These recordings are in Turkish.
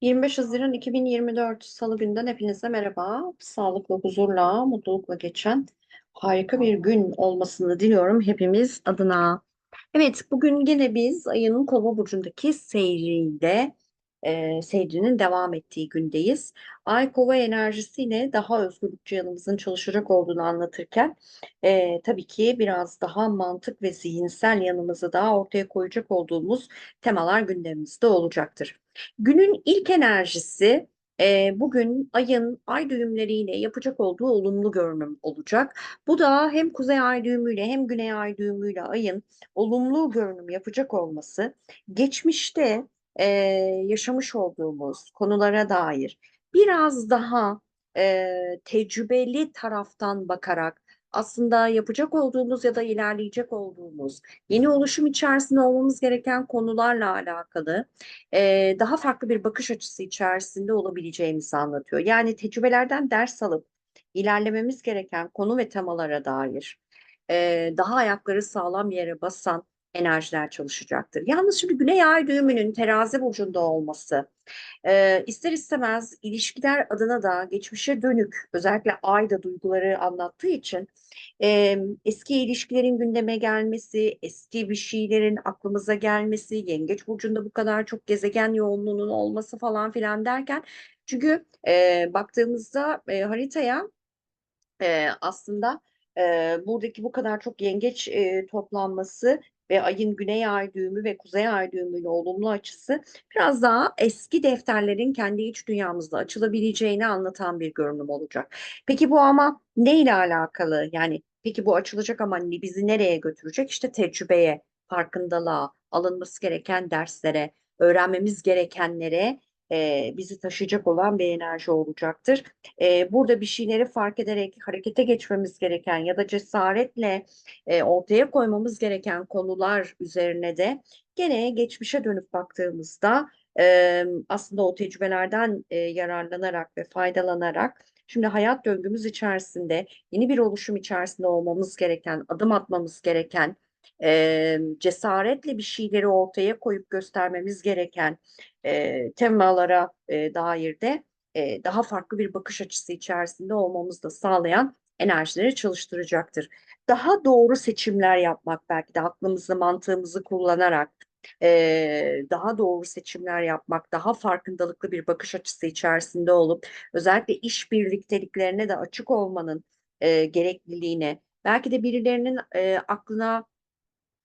25 Haziran 2024 Salı günden hepinize merhaba. Sağlıkla, huzurla, mutlulukla geçen harika bir gün olmasını diliyorum hepimiz adına. Evet, bugün gene biz ayının Kova burcundaki seyriyle e, seyrinin devam ettiği gündeyiz. Ay Kova enerjisiyle daha özgürlükçü yanımızın çalışacak olduğunu anlatırken e, tabii ki biraz daha mantık ve zihinsel yanımızı daha ortaya koyacak olduğumuz temalar gündemimizde olacaktır. Günün ilk enerjisi e, bugün ayın ay düğümleriyle yapacak olduğu olumlu görünüm olacak. Bu da hem kuzey ay düğümüyle hem güney ay düğümüyle ayın olumlu görünüm yapacak olması geçmişte e, yaşamış olduğumuz konulara dair biraz daha e, tecrübeli taraftan bakarak aslında yapacak olduğumuz ya da ilerleyecek olduğumuz yeni oluşum içerisinde olmamız gereken konularla alakalı e, daha farklı bir bakış açısı içerisinde olabileceğimizi anlatıyor. Yani tecrübelerden ders alıp ilerlememiz gereken konu ve temalara dair e, daha ayakları sağlam yere basan enerjiler çalışacaktır. Yalnız şimdi Güney Ay düğümünün terazi burcunda olması e, ister istemez ilişkiler adına da geçmişe dönük özellikle ay da duyguları anlattığı için e, eski ilişkilerin gündeme gelmesi, eski bir şeylerin aklımıza gelmesi, Yengeç burcunda bu kadar çok gezegen yoğunluğunun olması falan filan derken çünkü e, baktığımızda e, haritaya e, aslında e, buradaki bu kadar çok yengeç e, toplanması ve ayın güney ay düğümü ve kuzey ay düğümüyle olumlu açısı biraz daha eski defterlerin kendi iç dünyamızda açılabileceğini anlatan bir görünüm olacak. Peki bu ama ne ile alakalı? Yani peki bu açılacak ama bizi nereye götürecek? İşte tecrübeye, farkındalığa, alınması gereken derslere, öğrenmemiz gerekenlere e, bizi taşıyacak olan bir enerji olacaktır. E, burada bir şeyleri fark ederek harekete geçmemiz gereken ya da cesaretle e, ortaya koymamız gereken konular üzerine de gene geçmişe dönüp baktığımızda e, aslında o tecrübelerden e, yararlanarak ve faydalanarak Şimdi hayat döngümüz içerisinde yeni bir oluşum içerisinde olmamız gereken, adım atmamız gereken, e, cesaretle bir şeyleri ortaya koyup göstermemiz gereken e, temalara e, dair de e, daha farklı bir bakış açısı içerisinde olmamızı da sağlayan enerjileri çalıştıracaktır. Daha doğru seçimler yapmak belki de aklımızı, mantığımızı kullanarak e, daha doğru seçimler yapmak, daha farkındalıklı bir bakış açısı içerisinde olup özellikle iş birlikteliklerine de açık olmanın e, gerekliliğine, belki de birilerinin e, aklına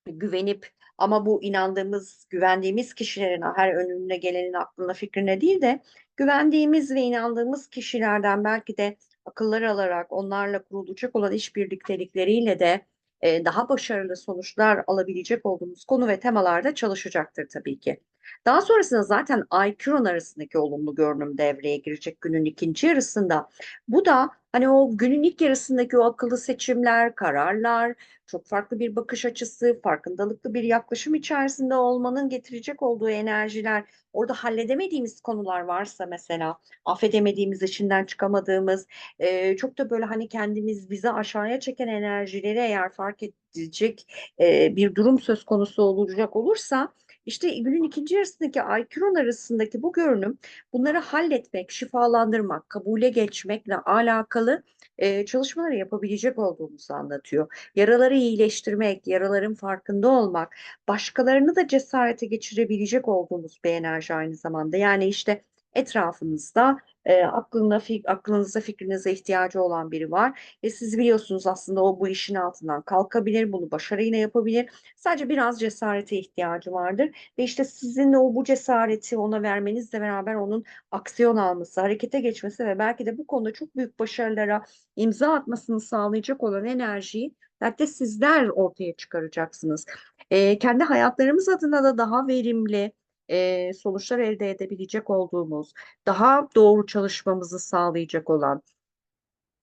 güvenip ama bu inandığımız, güvendiğimiz kişilerin her önüne gelenin aklına fikrine değil de güvendiğimiz ve inandığımız kişilerden belki de akılları alarak onlarla kurulacak olan işbirliktelikleriyle de e, daha başarılı sonuçlar alabilecek olduğumuz konu ve temalarda çalışacaktır tabii ki. Daha sonrasında zaten Ay Kiron arasındaki olumlu görünüm devreye girecek günün ikinci yarısında. Bu da hani o günün ilk yarısındaki o akıllı seçimler, kararlar, çok farklı bir bakış açısı, farkındalıklı bir yaklaşım içerisinde olmanın getirecek olduğu enerjiler, orada halledemediğimiz konular varsa mesela, affedemediğimiz, içinden çıkamadığımız, e, çok da böyle hani kendimiz bizi aşağıya çeken enerjileri eğer fark edecek e, bir durum söz konusu olacak olursa, işte günün ikinci yarısındaki Ay arasındaki bu görünüm bunları halletmek, şifalandırmak, kabule geçmekle alakalı e, çalışmaları yapabilecek olduğumuzu anlatıyor. Yaraları iyileştirmek, yaraların farkında olmak, başkalarını da cesarete geçirebilecek olduğumuz bir enerji aynı zamanda. Yani işte etrafınızda e, aklına, fik, aklınıza, fikrinize ihtiyacı olan biri var. Ve siz biliyorsunuz aslında o bu işin altından kalkabilir, bunu başarıyla yapabilir. Sadece biraz cesarete ihtiyacı vardır. Ve işte sizin o bu cesareti ona vermenizle beraber onun aksiyon alması, harekete geçmesi ve belki de bu konuda çok büyük başarılara imza atmasını sağlayacak olan enerjiyi belki de sizler ortaya çıkaracaksınız. E, kendi hayatlarımız adına da daha verimli e, sonuçlar elde edebilecek olduğumuz, daha doğru çalışmamızı sağlayacak olan,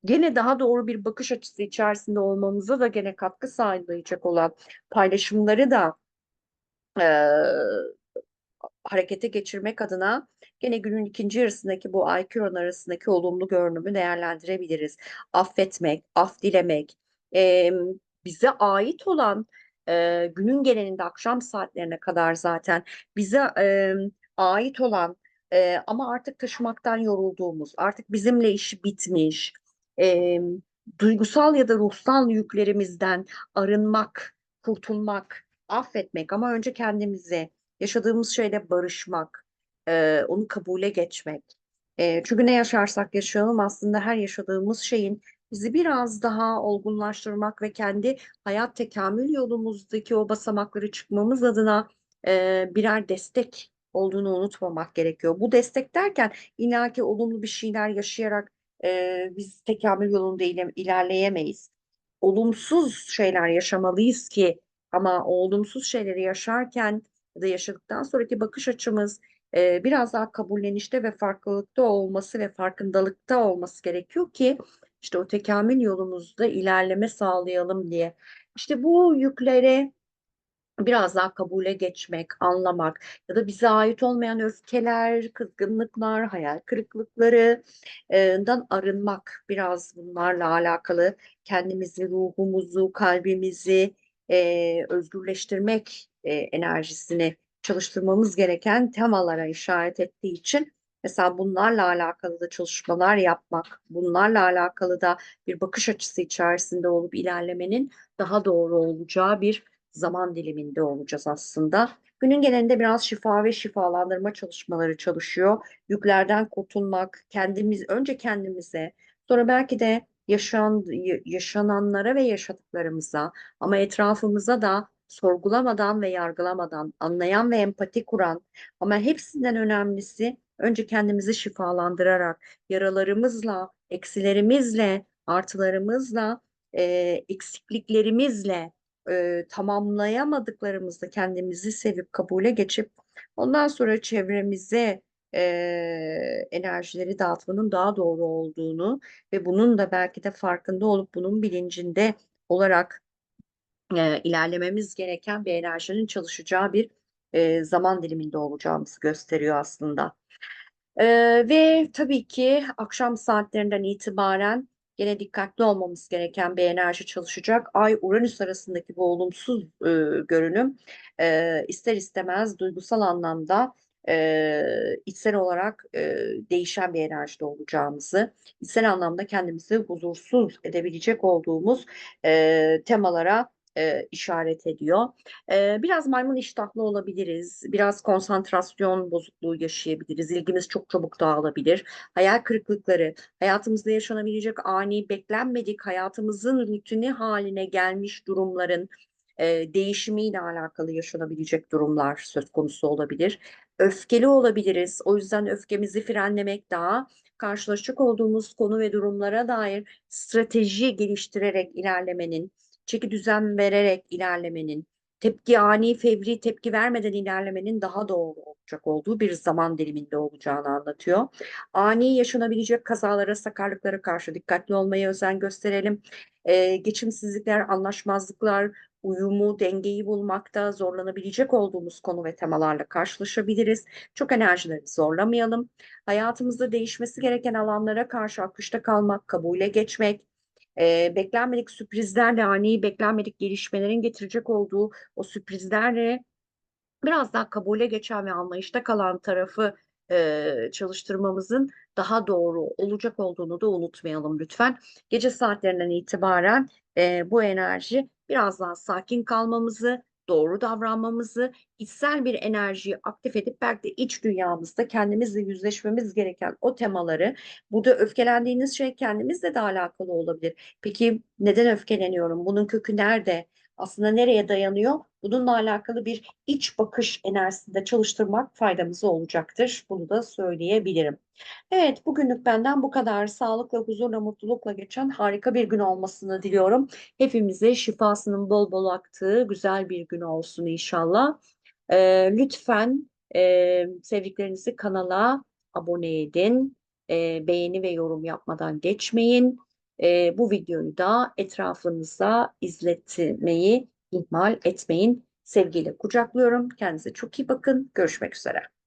gene daha doğru bir bakış açısı içerisinde olmamıza da gene katkı sağlayacak olan paylaşımları da e, harekete geçirmek adına gene günün ikinci yarısındaki bu Kiron arasındaki olumlu görünümü değerlendirebiliriz. Affetmek, af dilemek, e, bize ait olan e, günün genelinde akşam saatlerine kadar zaten bize e, ait olan Ee, ama artık taşımaktan yorulduğumuz, artık bizimle işi bitmiş, e, duygusal ya da ruhsal yüklerimizden arınmak, kurtulmak, affetmek ama önce kendimize, yaşadığımız şeyle barışmak, e, onu kabule geçmek. E, çünkü ne yaşarsak yaşayalım aslında her yaşadığımız şeyin bizi biraz daha olgunlaştırmak ve kendi hayat tekamül yolumuzdaki o basamakları çıkmamız adına e, birer destek olduğunu unutmamak gerekiyor. Bu destek derken illaki olumlu bir şeyler yaşayarak e, biz tekamül yolunda ile- ilerleyemeyiz. Olumsuz şeyler yaşamalıyız ki ama o olumsuz şeyleri yaşarken ya da yaşadıktan sonraki bakış açımız e, biraz daha kabullenişte ve farklılıkta olması ve farkındalıkta olması gerekiyor ki işte o tekamül yolumuzda ilerleme sağlayalım diye. İşte bu yüklere biraz daha kabule geçmek, anlamak ya da bize ait olmayan öfkeler, kızgınlıklar, hayal kırıklıklarından arınmak biraz bunlarla alakalı kendimizi, ruhumuzu, kalbimizi e, özgürleştirmek e, enerjisini çalıştırmamız gereken temalara işaret ettiği için mesela bunlarla alakalı da çalışmalar yapmak, bunlarla alakalı da bir bakış açısı içerisinde olup ilerlemenin daha doğru olacağı bir zaman diliminde olacağız aslında. Günün genelinde biraz şifa ve şifalandırma çalışmaları çalışıyor. Yüklerden kurtulmak, kendimiz önce kendimize, sonra belki de yaşan yaşananlara ve yaşadıklarımıza ama etrafımıza da sorgulamadan ve yargılamadan anlayan ve empati kuran ama hepsinden önemlisi önce kendimizi şifalandırarak yaralarımızla, eksilerimizle, artılarımızla, e, eksikliklerimizle e, tamamlayamadıklarımızda kendimizi sevip kabule geçip ondan sonra çevremize e, enerjileri dağıtmanın daha doğru olduğunu ve bunun da belki de farkında olup bunun bilincinde olarak e, ilerlememiz gereken bir enerjinin çalışacağı bir e, zaman diliminde olacağımızı gösteriyor aslında. E, ve tabii ki akşam saatlerinden itibaren Yine dikkatli olmamız gereken bir enerji çalışacak. Ay-Uranüs arasındaki bu olumsuz e, görünüm e, ister istemez duygusal anlamda e, içsel olarak e, değişen bir enerjide olacağımızı, içsel anlamda kendimizi huzursuz edebilecek olduğumuz e, temalara e, işaret ediyor. E, biraz maymun iştahlı olabiliriz, biraz konsantrasyon bozukluğu yaşayabiliriz, ilgimiz çok çabuk dağılabilir, hayal kırıklıkları, hayatımızda yaşanabilecek ani, beklenmedik, hayatımızın rutini haline gelmiş durumların e, değişimiyle alakalı yaşanabilecek durumlar söz konusu olabilir. Öfkeli olabiliriz, o yüzden öfkemizi frenlemek daha karşılaşacak olduğumuz konu ve durumlara dair strateji geliştirerek ilerlemenin, çeki düzen vererek ilerlemenin, tepki ani fevri tepki vermeden ilerlemenin daha doğru olacak olduğu bir zaman diliminde olacağını anlatıyor. Ani yaşanabilecek kazalara, sakarlıklara karşı dikkatli olmaya özen gösterelim. Ee, geçimsizlikler, anlaşmazlıklar, uyumu, dengeyi bulmakta zorlanabilecek olduğumuz konu ve temalarla karşılaşabiliriz. Çok enerjileri zorlamayalım. Hayatımızda değişmesi gereken alanlara karşı akışta kalmak, kabule geçmek, e, beklenmedik sürprizlerle ani beklenmedik gelişmelerin getirecek olduğu o sürprizlerle biraz daha kabule geçen ve anlayışta kalan tarafı e, çalıştırmamızın daha doğru olacak olduğunu da unutmayalım lütfen. Gece saatlerinden itibaren e, bu enerji biraz daha sakin kalmamızı, doğru davranmamızı, içsel bir enerjiyi aktif edip belki de iç dünyamızda kendimizle yüzleşmemiz gereken o temaları, burada öfkelendiğiniz şey kendimizle de alakalı olabilir. Peki neden öfkeleniyorum? Bunun kökü nerede? Aslında nereye dayanıyor? Bununla alakalı bir iç bakış enerjisinde çalıştırmak faydamız olacaktır. Bunu da söyleyebilirim. Evet, bugünlük benden bu kadar. Sağlıkla, huzurla, mutlulukla geçen harika bir gün olmasını diliyorum. Hepimize şifasının bol bol aktığı güzel bir gün olsun inşallah. Ee, lütfen e, sevdiklerinizi kanala abone edin. E, beğeni ve yorum yapmadan geçmeyin. E, bu videoyu da etrafınıza izletmeyi ihmal etmeyin. Sevgiyle kucaklıyorum. Kendinize çok iyi bakın. Görüşmek üzere.